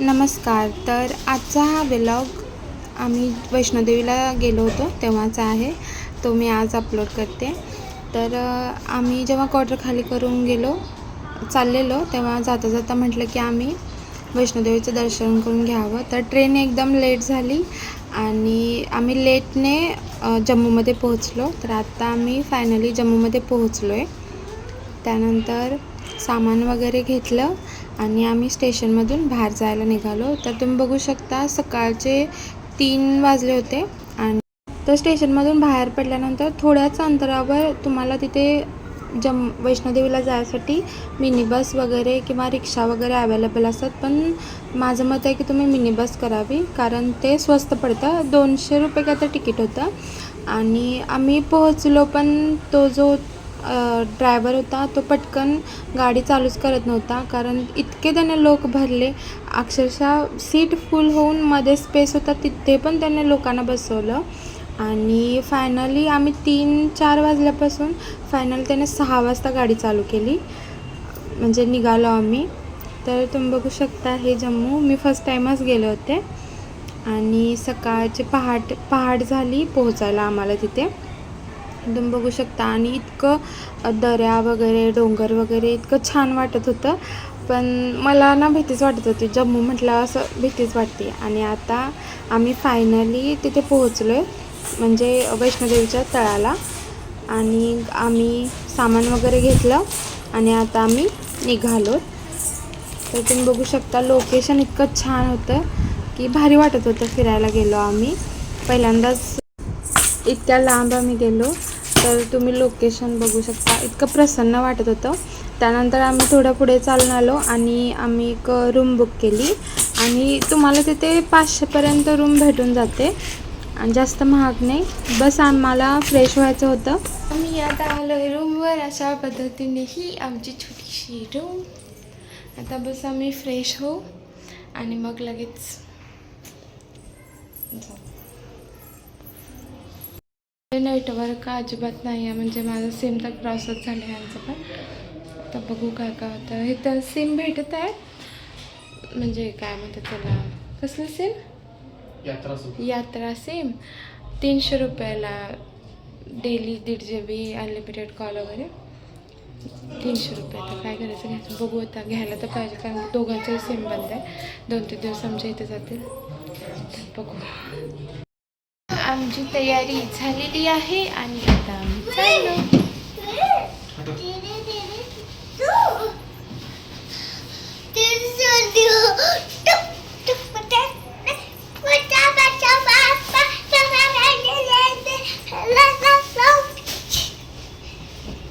नमस्कार तर आजचा हा व्लॉग आम्ही वैष्णोदेवीला गेलो होतो तेव्हाचा आहे. तो मी आज अपलोड करते. तर आम्ही जेव्हा क्वार्टर खाली करून गेलो चाललेलो तेव्हा जाता जाता म्हटलं की आम्ही वैष्णोदेवीचं दर्शन करून घ्यावं. तर ट्रेन एकदम लेट झाली आणि आम्ही लेटने जम्मूमध्ये पोहोचलो. तर आत्ता आम्ही फायनली जम्मूमध्ये पोहोचलो आहे त्यानंतर सामान वगैरे घेतलं. आणि आम्ही स्टेशनमधून बाहेर जायला निघालो. तर तुम्ही बघू शकता सकाळचे तीन वाजले होते आणि तर स्टेशनमधून बाहेर पडल्यानंतर थोड्याच अंतरावर तुम्हाला तिथे जम वैष्णोदेवीला जायसाठी मिनी बस वगैरे किंवा रिक्षा वगैरे अवेलेबल असतात. पण माझं मत आहे की तुम्ही मिनी बस करावी कारण ते स्वस्त पडतं. दोनशे रुपये काय तर तिकीट होतं. आणि आम्ही पोहोचलो पण तो जो ड्रायव्हर होता तो पटकन गाडी चालूच करत नव्हता. कारण इतके त्याने लोक भरले अक्षरशः सीट फुल होऊन मध्ये स्पेस होता तिथे पण त्याने लोकांना बसवलं. आणि फायनली आम्ही तीन चार वाजल्यापासून फायनल त्याने सहा वाजता गाडी चालू केली. म्हणजे निघालो आम्ही. तर तुम्ही बघू शकता हे जम्मू मी फर्स्ट टाईमच गेले होते. आणि सकाळचे पहाट पहाट झाली पोहोचायला आम्हाला तिथे. तुम्ही बघू शकता. आणि इतकं दऱ्या वगैरे डोंगर वगैरे इतकं छान वाटत होतं. पण मला ना भीतीच वाटत होती. जम्मू म्हटलं असं भीतीच वाटते. आणि आता आम्ही फायनली तिथे पोहोचलो आहे म्हणजे वैष्णोदेवीच्या तळाला. आणि आम्ही सामान वगैरे घेतलं. आणि आता आम्ही निघालो तर तुम्ही बघू शकता लोकेशन इतकं छान होतं की भारी वाटत होतं फिरायला गेलो आम्ही. पहिल्यांदाच इतक्या लांब आम्ही गेलो. तर तुम्ही लोकेशन बघू शकता. इतकं प्रसन्न वाटत होतं. त्यानंतर आम्ही थोडं पुढे चालून आलो आणि आम्ही एक रूम बुक केली. आणि तुम्हाला तिथे पाचशेपर्यंत रूम भेटून जाते. आणि जास्त महाग नाही. बस आम्हाला फ्रेश व्हायचं होतं. आम्ही आता आलो आहे रूमवर अशा पद्धतीने ही आमची छोटीशी रूम आता बस आम्ही फ्रेश होऊ. आणि मग लगेच जाऊ. नेटवर्क अजिबात नाही आहे म्हणजे माझं सिम तर क्रॉसच झालं आहे यांचं पण. आता बघू काय काय होतं. हे तर सिम भेटत आहे. म्हणजे काय म्हणतात त्याला? कसलं सिम यात्रा सुरू यात्रा सिम तीनशे रुपयाला डेली दीड जी बी अनलिमिटेड कॉल वगैरे. तीनशे रुपये. तर काय करायचं घ्यायचं? बघू आता. घ्यायला तर पाहिजे. कारण दोघांचंही सिम बंद आहे. दोन तीन दिवस आमच्या इथे जातील. तर बघू. आमची तयारी झालेली आहे आणि आता आम्ही चाललो.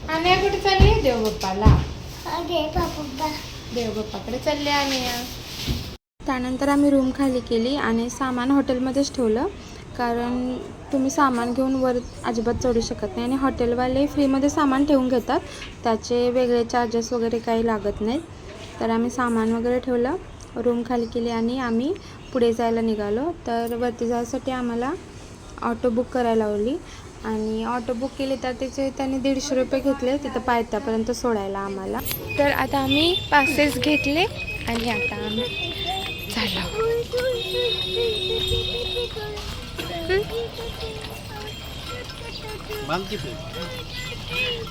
आणि कुठे चालली? देवबाप्पाला देवबाप्पाकडे चालले आम्ही त्यानंतर आम्ही रूम खाली केली आणि सामान हॉटेलमध्येच ठेवलं. कारण तुम्ही सामान घेऊन वर अजिबात चढू शकत नाही आणि हॉटेलवाले फ्रीमध्ये सामान ठेवून घेतात. त्याचे वेगळे चार्जेस वगैरे काही लागत नाहीत. तर आम्ही सामान वगैरे ठेवलं रूम खाली केली आणि आम्ही पुढे जायला निघालो. तर वरती जायसाठी आम्हाला ऑटो बुक करायला लावली आणि ऑटो बुक केली तर त्याचे त्यांनी दीडशे रुपये घेतले तिथं पायथ्यापर्यंत सोडायला आम्हाला. तर आता आम्ही पासेस घेतले आणि आता आम्ही चाललो.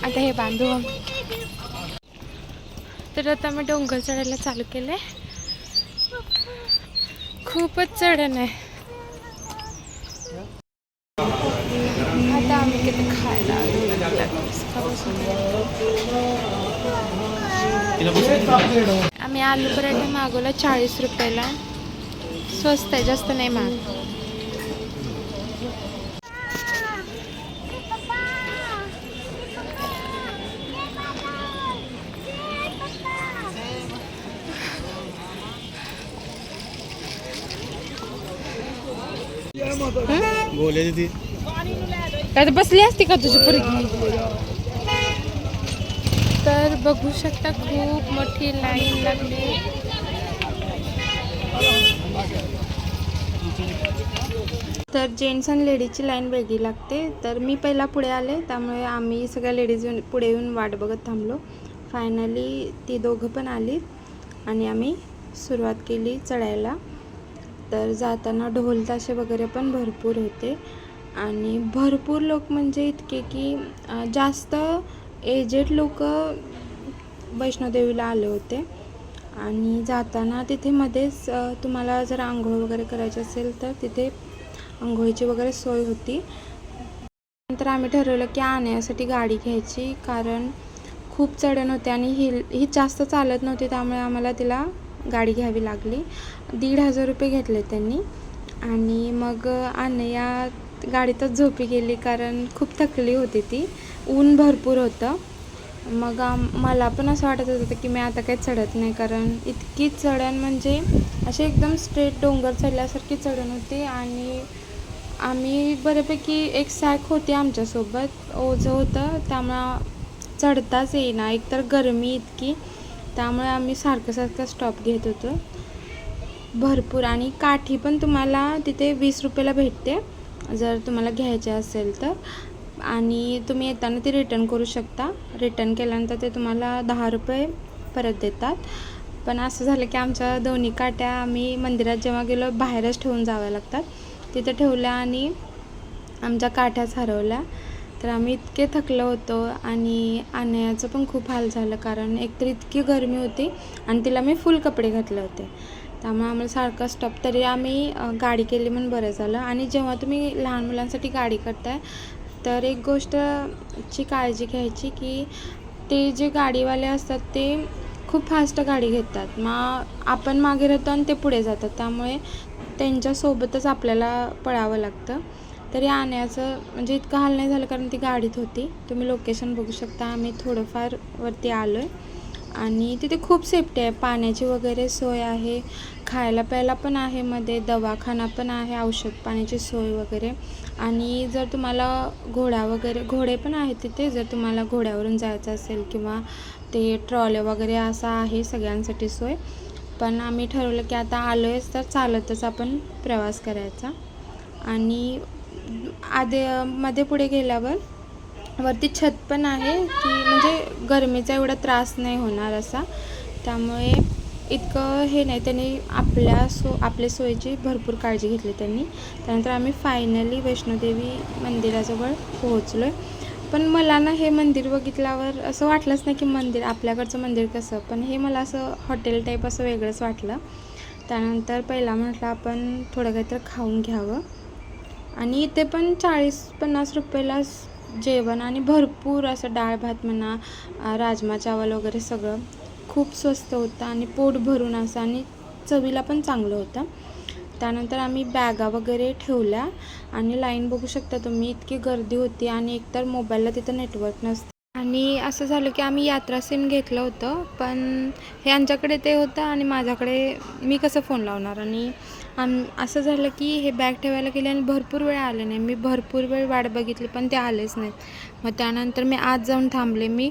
आता हे बांधू तर आता मी डोंगर चढायला चालू केलंय. खूपच चढण आहे. आता आम्ही किती खायला आम्ही आलू पराठा मागवला चाळीस रुपयाला. स्वस्त आहे जास्त नाही महाग बोलायची ती. आता बसली असती का तुझी पोरगी? तर बघू शकता खूप मोठी लाईन लागली. तर जेंट्स आणि लेडीजची लाईन वेगळी लागते. तर मी पहिला पुढे आले त्यामुळे आम्ही सगळ्या लेडीज येऊन पुढे येऊन वाट बघत थांबलो. फायनली ती दोघं पण आली आणि आम्ही सुरुवात केली चढायला. तर जाताना ढोल ताशे वगैरे पण भरपूर होते. आणि भरपूर लोक म्हणजे इतके की जास्त एजेड लोक वैष्णोदेवीला आले होते. आणि जाताना तिथे मध्येच तुम्हाला जर आंघोळ वगैरे करायची असेल तर तिथे आंघोळीची वगैरे सोय होती. नंतर आम्ही ठरवलं की आणण्यासाठी गाडी घ्यायची कारण खूप चढण होते आणि ही ही जास्त चालत नव्हती त्यामुळे आम्हाला तिला गाडी घ्यावी लागली. दीड हजार रुपये घेतले त्यांनी. आणि मग आणया गाडीतच झोपी गेली कारण खूप थकली होती ती. ऊन भरपूर होतं. मग मला पण असं वाटत होतं की मी आता काही चढत नाही कारण इतकी चढण म्हणजे असे एकदम स्ट्रेट डोंगर चढल्यासारखी चढण होती आणि आम्ही बऱ्यापैकी एक सॅक होती आमच्यासोबत. ओझं होतं. त्यामुळं चढताच येईना. एकतर गरमी इतकी. त्यामुळे आम्ही सारखं सारखं स्टॉप घेत होतो. भरपूर. आणि काठी पण तुम्हाला तिथे वीस रुपयाला भेटते. जर तुम्हाला घ्यायचे असेल तर. आणि तुम्ही येताना ती रिटर्न करू शकता. रिटर्न केल्यानंतर ते तुम्हाला दहा रुपये परत देतात. पण असं झालं की आमच्या दोन्ही काट्या आम्ही मंदिरात जेव्हा गेलो बाहेरच ठेवून जाव्या लागतात तिथे ठेवल्या आणि आमच्या काठ्याच हरवल्या. तर आम्ही इतके थकलो होतो आणि आणायचं पण खूप हाल झालं कारण एकतर इतकी गरमी होती आणि तिला मी फुल कपडे घातले होते. त्यामुळे आम्हाला सारखा स्टॉप तरी आम्ही गाडी केली म्हणून बरं झालं. आणि जेव्हा तुम्ही लहान मुलांसाठी गाडी करताय तर एक गोष्टची काळजी घ्यायची की ते जे गाडीवाले असतात ते खूप फास्ट गाडी घेतात. मग आपण मागे राहतो आणि ते पुढे जातात. त्यामुळे त्यांच्यासोबतच आपल्याला पळावं लागतं. तरी आणायचं म्हणजे इतकं हाल नाही झालं कारण ती गाडीत होती. तुम्ही लोकेशन बघू शकता. आम्ही थोडंफार वरती आलो आहे आणि तिथे खूप सेफ्टी आहे. पाण्याची वगैरे सोय आहे. खायला प्यायला पण आहे मध्ये. दवाखाना पण आहे. औषध पाण्याची सोय वगैरे. आणि जर तुम्हाला घोडा वगैरे घोडे पण आहेत तिथे. जर तुम्हाला घोड्यावरून जायचं असेल किंवा ते ट्रॉले वगैरे असं आहे सगळ्यांसाठी सोय. पण आम्ही ठरवलं की आता आलो आहेच तर चालतच आपण प्रवास करायचा. आणि आधे मध्ये पुढे गेल्यावर वरती छत पण आहे की म्हणजे गरमीचा एवढा त्रास नाही होणार असा. त्यामुळे इतकं हे नाही त्यांनी आपल्या सो आपल्या सोयीची भरपूर काळजी घेतली त्यांनी. त्यानंतर आम्ही फायनली वैष्णोदेवी मंदिराजवळ पोहोचलो आहे पण मला ना हे मंदिर बघितल्यावर असं वाटलंच नाही की मंदिर आपल्याकडचं मंदिर कसं पण हे मला असं हॉटेल टाईप असं वेगळंच वाटलं. त्यानंतर पहिला म्हटलं आपण थोडं काहीतरी खाऊन घ्यावं. आणि इथे पण चाळीस पन्नास रुपयाला जेवण आणि भरपूर असं डाळ भात म्हणा राजमा चावल वगैरे सगळं खूप स्वस्त होतं आणि पोट भरून असं आणि चवीला पण चांगलं होतं. त्यानंतर आम्ही बॅगा वगैरे ठेवल्या आणि लाईन बघू शकता तुम्ही इतकी गर्दी होती आणि एकतर मोबाईलला तिथं नेटवर्क नसतं. आणि असं झालं की आम्ही यात्रा सिम घेतलं होतं पण ह्यांच्याकडे ते होतं आणि माझ्याकडे मी कसं फोन लावणार आणि आणि असं झालं की हे बॅग ठेवायला गेले आणि भरपूर वेळ आले नाही. मी भरपूर वेळ वाट बघितली पण ते आलेच नाहीत. मग त्यानंतर मी आज जाऊन थांबले. मी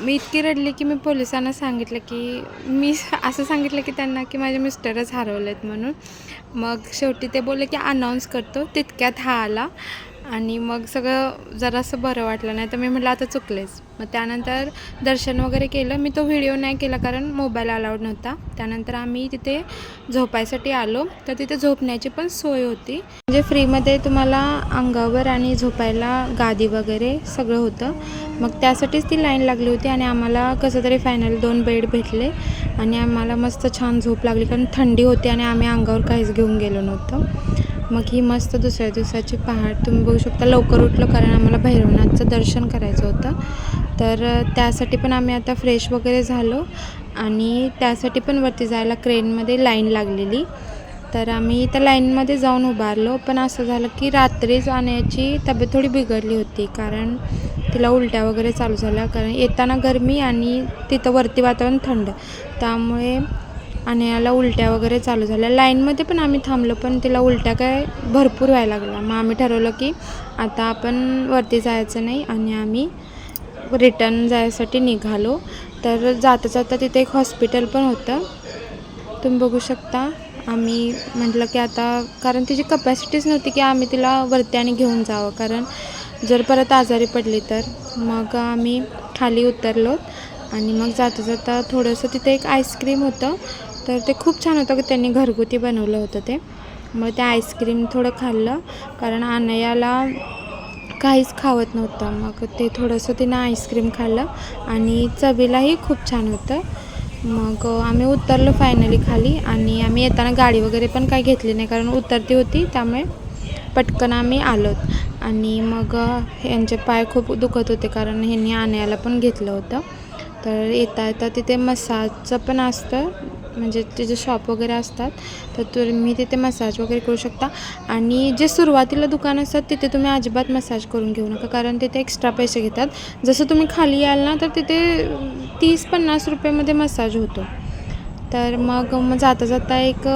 मी इतकी रडली की मी पोलिसांना सांगितलं की मी असं सांगितलं की त्यांना की माझे मिस्टरच हरवलेत म्हणून. मग शेवटी ते बोलले की अनाऊन्स करतो. तितक्यात हा आला. आणि मग सगळं जरासं बरं वाटलं. नाही तर मी म्हटलं आता चुकलेच मग त्यानंतर दर्शन वगैरे केलं. मी तो व्हिडिओ नाही केला कारण मोबाईल अलाउड नव्हता. त्यानंतर आम्ही तिथे झोपायसाठी आलो. तर तिथे झोपण्याची पण सोय होती. म्हणजे फ्रीमध्ये तुम्हाला अंगावर आणि झोपायला गादी वगैरे सगळं होतं. मग त्यासाठीच ती लाईन लागली होती आणि आम्हाला कसं तरी फायनल दोन बेड भेटले आणि आम्हाला मस्त छान झोप लागली कारण थंडी होती आणि आम्ही अंगावर काहीच घेऊन गेलो नव्हतं. मग ही मस्त दुसऱ्या दिवसाची पहाट तुम्ही बघू शकता. लवकर उठलो कारण आम्हाला भैरवनाथचं दर्शन करायचं होतं. तर त्यासाठी पण आम्ही आता फ्रेश वगैरे झालो आणि त्यासाठी पण वरती जायला क्रेनमध्ये लाईन लागलेली. तर आम्ही त्या लाईनमध्ये जाऊन उभारलो पण असं झालं की रात्री जाण्याची तब्येत थोडी बिघडली होती कारण तिला उलट्या वगैरे चालू झाल्या. कारण येताना गरमी आणि तिथं वरती वातावरण थंड. त्यामुळे आणि याला उलट्या वगैरे चालू झाल्या. लाईनमध्ये पण आम्ही थांबलो पण तिला उलट्या काय भरपूर व्हायला लागल्या. मग आम्ही ठरवलं की आता आपण वरती जायचं नाही आणि आम्ही रिटर्न जायसाठी निघालो. तर जाता जाता तिथे एक हॉस्पिटल पण होतं. तुम्ही बघू शकता. आम्ही म्हटलं की आता कारण तिची कपॅसिटीच नव्हती की आम्ही तिला वरती आणि घेऊन जावं. कारण जर परत आजारी पडली तर मग आम्ही खाली उतरलो आणि मग जाता जाता थोडंसं तिथे एक आईस्क्रीम होतं. तर ते खूप छान होतं की त्यांनी घरगुती बनवलं होतं ते. मग ते आईस्क्रीम थोडं खाल्लं कारण अनयाला काहीच खावत नव्हतं. मग ते थोडंसं तिनं आईस्क्रीम खाल्लं आणि चवीलाही खूप छान होतं. मग आम्ही उतरलो फायनली खाली आणि आम्ही येताना गाडी वगैरे पण काही घेतली नाही कारण उतरती होती त्यामुळे पटकन आम्ही आलोत. आणि मग यांचे पाय खूप दुखत होते कारण ह्यांनी आणायला पण घेतलं होतं. तर येता येता तिथे मसाजचं पण असतं. म्हणजे तिचे शॉप वगैरे असतात तर तुम्ही तिथे मसाज वगैरे करू शकता. आणि जे सुरुवातीला दुकान असतात तिथे तुम्ही अजिबात मसाज करून घेऊ नका कारण तिथे एक्स्ट्रा पैसे घेतात. जसं तुम्ही खाली याल ना तर तिथे तीस पन्नास रुपयेमध्ये मसाज होतो. तर मग मग जाता जाता एक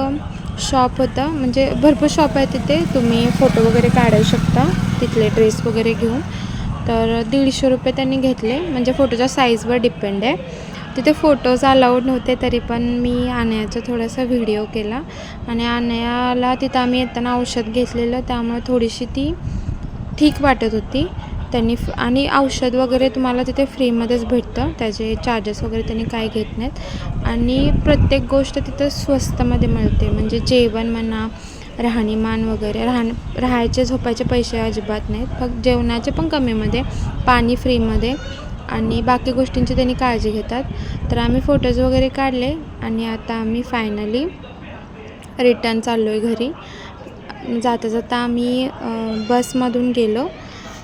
शॉप होतं. म्हणजे भरपूर शॉप आहे तिथे. तुम्ही फोटो वगैरे काढू शकता. तिथले ड्रेस वगैरे घेऊन. तर दीडशे रुपये त्यांनी घेतले. म्हणजे फोटोच्या साईजवर डिपेंड आहे. तिथे फोटोज अलाउड नव्हते तरी पण मी आनयाचा थोडासा व्हिडिओ केला. आणि आनयाला तिथं आम्ही येताना औषध घेतलेलं त्यामुळे थोडीशी ती ठीक वाटत होती. त्यांनी फ- आणि औषध वगैरे तुम्हाला तिथे फ्रीमध्येच भेटतं त्याचे चार्जेस वगैरे त्यांनी काय घेत नाहीत. आणि प्रत्येक गोष्ट तिथं स्वस्तमध्ये मिळते म्हणजे जेवण म्हणा राहणीमान वगैरे राहण राहायचे झोपायचे पैसे अजिबात नाहीत. फक्त जेवणाचे पण कमीमध्ये पाणी फ्रीमध्ये आणि बाकी गोष्टींची त्यांनी काळजी घेतात. तर आम्ही फोटोज वगैरे काढले आणि आता आम्ही फायनली रिटर्न चाललो आहे घरी. जाता जाता आम्ही बसमधून गेलो.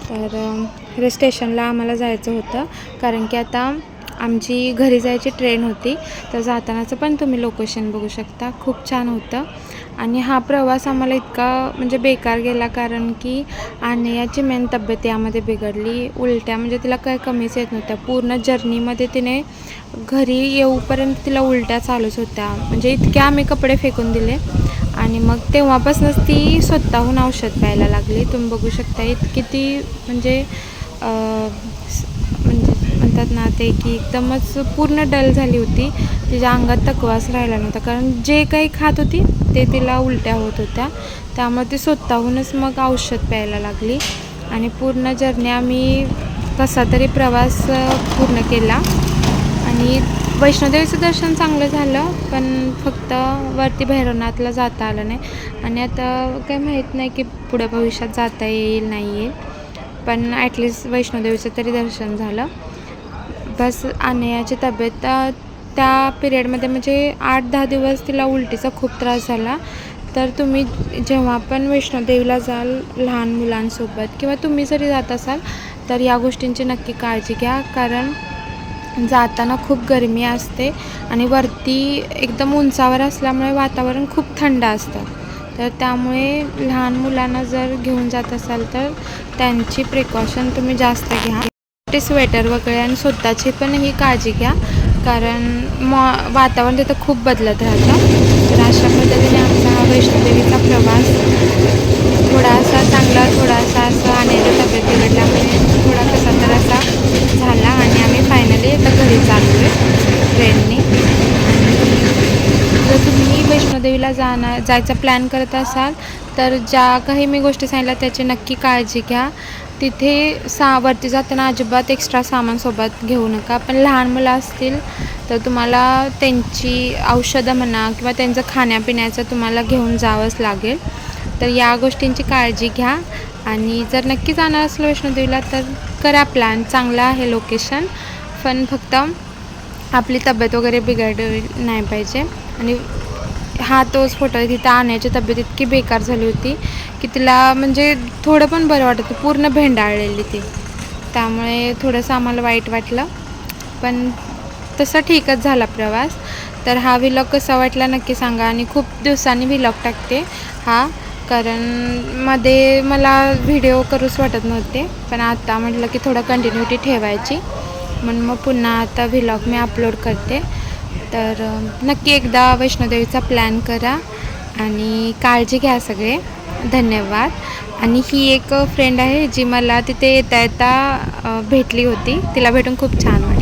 तर स्टेशनला आम्हाला जायचं होतं. कारण की आता आमची घरी जायची ट्रेन होती. तर जातानाचं पण तुम्ही लोकेशन बघू शकता. खूप छान होतं. आणि हा प्रवास आम्हाला इतका म्हणजे बेकार गेला कारण की याची मेन तब्येत यामध्ये बिघडली. उलट्या म्हणजे तिला काय कमीच येत नव्हत्या. पूर्ण जर्नीमध्ये तिने घरी येऊपर्यंत तिला उलट्या चालूच होत्या. म्हणजे इतके आम्ही कपडे फेकून दिले. आणि मग तेव्हापासूनच ती स्वतःहून औषध प्यायला लागली. तुम्ही बघू शकता इतकी ती म्हणजे म्हणतात ना ते की एकदमच पूर्ण डल झाली होती. तिच्या अंगात तकवास राहिला नव्हता. कारण जे काही खात होती ते तिला उलट्या होत होत्या. त्यामुळे ती स्वतःहूनच मग औषध प्यायला लागली. आणि पूर्ण जर्नी आम्ही कसा तरी प्रवास पूर्ण केला. आणि वैष्णोदेवीचं दर्शन चांगलं झालं पण फक्त वरती भैरवनाथला जाता आलं नाही. आणि आता काय माहीत नाही की पुढं भविष्यात जाता येईल नाही येईल. पण ॲटलिस्ट वैष्णोदेवीचं तरी दर्शन झालं. बस याची तब्येत त्या पिरियडमध्ये म्हणजे आठ दहा दिवस तिला उलटीचा खूप त्रास झाला. तर तुम्ही जेव्हा पण वैष्णोदेवीला जाल लहान मुलांसोबत किंवा तुम्ही जरी जात असाल तर या गोष्टींची नक्की काळजी घ्या. कारण जाताना खूप गरमी असते आणि वरती एकदम उंचावर असल्यामुळे वातावरण खूप थंड असतं. तर त्यामुळे लहान मुलांना जर घेऊन जात असाल तर त्यांची प्रिकॉशन तुम्ही जास्त घ्या. ते स्वेटर वगैरे आणि स्वतःची पण ही काळजी घ्या. कारण मॉ वातावरण तिथं खूप बदलत राहतं. तर अशा पद्धतीने आमचा हा वैष्णोदेवीचा प्रवास थोडासा चांगला थोडासा असा आणि तब्येत बिघडल्यामुळे थोडा कसा तर असा झाला आणि आम्ही फायनली आता घरी चाललो आहे ट्रेनने. जर तुम्ही वैष्णोदेवीला जाणार जायचा प्लॅन करत असाल तर ज्या काही मी गोष्टी सांगितल्या त्याची नक्की काळजी घ्या. तिथे सा वरती जाताना अजिबात एक्स्ट्रा सामान सोबत घेऊ नका. पण लहान मुलं असतील तर तुम्हाला त्यांची औषधं म्हणा किंवा त्यांचं खाण्यापिण्याचं तुम्हाला घेऊन जावंच लागेल. तर या गोष्टींची काळजी घ्या. आणि जर नक्की जाणार असलं वैष्णोदेवीला तर करा प्लॅन चांगला आहे लोकेशन पण फक्त आपली तब्येत वगैरे बिघडली नाही पाहिजे. आणि हा तोच फोटो तिथं आणण्याची तब्येत इतकी बेकार झाली होती. की तिला म्हणजे थोडं पण बरं वाटत पूर्ण भेंडाळलेली ती. त्यामुळे थोडंसं आम्हाला वाईट वाटलं. पण तसं ठीकच झाला प्रवास. तर हा विलॉग कसा वाटला नक्की सांगा आणि खूप दिवसांनी विलॉग टाकते हा. कारण मध्ये मला व्हिडिओ करूच वाटत नव्हते. पण आता म्हटलं की थोडं कंटिन्युटी ठेवायची. म्हणून मग पुन्हा आता व्हिलॉग मी अपलोड करते. तर नक्की एकदा वैष्णोदेवीचा प्लॅन करा. आणि काळजी घ्या सगळे. धन्यवाद. आणि ही एक फ्रेंड आहे जी मला तिथे येता येता भेटली होती. तिला भेटून खूप छान वाटलं.